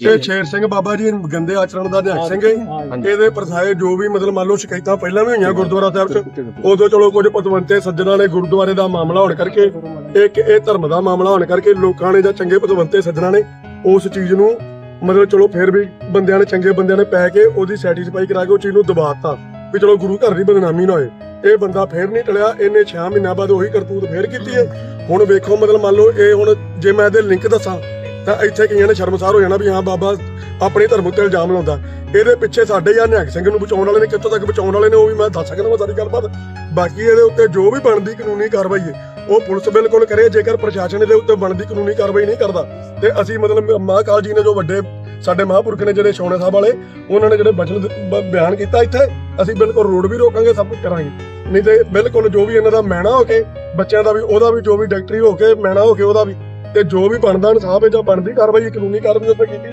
ਇਹ ਸ਼ੇਰ ਸਿੰਘ ਬਾਬਾ ਜੀ ਗੰਦੇ ਆਚਰਣ ਦਾ ਨਿਹੰਗ ਸਿੰਘ ਹੈ ਇਹਦੇ ਪਰਸਾਏ ਜੋ ਵੀ ਮਤਲਬ ਮੰਨ ਲਓ ਸ਼ਿਕਾਇਤਾਂ ਪਹਿਲਾਂ ਵੀ ਹੋਈਆਂ ਗੁਰਦੁਆਰਾ ਸਾਹਿਬ 'ਚ ਉਦੋਂ ਚਲੋ ਕੁਝ ਪਤਵੰਤੇ ਸੱਜਣਾ ਨੇ ਗੁਰਦੁਆਰੇ ਦਾ ਮਾਮਲਾ ਹੋਣ ਕਰਕੇ ਇੱਕ ਇਹ ਧਰਮ ਦਾ ਮਾਮਲਾ ਹੋਣ ਕਰਕੇ ਲੋਕਾਂ ਨੇ ਜਾਂ ਚੰਗੇ ਪਤਵੰਤੇ ਸੱਜਣਾ ਨੇ ਉਸ ਚੀਜ਼ ਨੂੰ ਮਤਲਬ ਚਲੋ ਫਿਰ ਵੀ ਬੰਦਿਆਂ ਨੇ ਚੰਗੇ ਬੰਦਿਆਂ ਨੇ ਪੈ ਕੇ ਉਹਦੀ ਸੈਟੀਸਫਾਈ ਕਰਾ ਕੇ ਉਹ ਚੀਜ਼ ਨੂੰ ਦਬਾਤਾ ਵੀ ਚਲੋ ਗੁਰੂ ਘਰ ਦੀ ਬਦਨਾਮੀ ਨਾ ਹੋਏ। ਇਹ ਬੰਦਾ ਫੇਰ ਨਹੀਂ ਟਲਿਆ ਇਹਨੇ 6 ਮਹੀਨਿਆਂ ਬਾਅਦ ਉਹੀ ਕਰਤੂਤ ਫੇਰ ਕੀਤੀ ਹੈ। ਹੁਣ ਵੇਖੋ ਮਤਲਬ ਮੰਨ ਲਓ ਇਹ ਹੁਣ ਜੇ ਮੈਂ ਇਹਦੇ ਲਿੰਕ ਦੱਸਾਂ ਤਾਂ ਇੱਥੇ ਕਈਆਂ ਨੇ ਸ਼ਰਮਸਾਰ ਹੋ ਜਾਣਾ ਵੀ ਹਾਂ ਬਾਬਾ ਆਪਣੇ ਧਰਮ ਉੱਤੇ ਇਲਜ਼ਾਮ ਲਾਉਂਦਾ। ਇਹਦੇ ਪਿੱਛੇ ਸਾਡੇ ਜਾਂ ਨਿਹੰਗ ਸਿੰਘ ਨੂੰ ਬਚਾਉਣ ਵਾਲੇ ਨੇ, ਕਿੱਥੋਂ ਤੱਕ ਬਚਾਉਣ ਵਾਲੇ ਨੇ, ਉਹ ਵੀ ਮੈਂ ਦੱਸ ਸਕਦਾ ਮੈਂ ਸਾਰੀ ਗੱਲਬਾਤ। ਬਾਕੀ ਇਹਦੇ ਉੱਤੇ ਜੋ ਵੀ ਬਣਦੀ ਕਾਨੂੰਨੀ ਕਾਰਵਾਈ ਹੈ, ਉਹ ਪੁਲਿਸ ਬਿਲਕੁਲ ਕਰੇ, ਜੇਕਰ ਪ੍ਰਸ਼ਾਸਨ ਇਹਦੇ ਉੱਤੇ ਬਣਦੀ ਕਾਨੂੰਨੀ ਕਾਰਵਾਈ ਨਹੀਂ ਕਰਦਾ। ਤੇ ਅਸੀਂ ਮਤਲਬ ਮਹਾਕਾਲ ਜੀ ਨੇ ਜੋ ਵੱਡੇ ਸਾਡੇ ਮਹਾਂਪੁਰਖ ਨੇ ਜਿਹੜੇ ਸ਼ੌਣੇ ਸਾਹਿਬ ਵਾਲੇ, ਉਹਨਾਂ ਨੇ ਜਿਹੜੇ ਬਚਨ ਬਿਆਨ ਕੀਤਾ ਇੱਥੇ, ਅਸੀਂ ਬਿਲਕੁਲ ਰੋਡ ਵੀ ਰੋਕਾਂਗੇ, ਸਭ ਕੁਝ ਕਰਾਂਗੇ। ਨਹੀਂ ਤੇ ਬਿਲਕੁਲ ਜੋ ਵੀ ਇਹਨਾਂ ਦਾ ਮੈਣਾ ਹੋ ਕੇ, ਬੱਚਿਆਂ ਦਾ ਵੀ, ਉਹਦਾ ਵੀ ਜੋ ਵੀ ਡਾਕਟਰੀ ਹੋ ਕੇ ਮੈਣਾ ਹੋ ਕੇ ਉਹਦਾ ਵੀ ਤੇ ਜੋ ਵੀ ਬਣਦਾ ਇਨਸਾਫ ਹੈ ਜਾਂ ਬਣਦੀ ਕਾਰਵਾਈ ਕਾਨੂੰਨੀ ਕਾਰਵਾਈ ਉੱਤੇ ਕੀਤੀ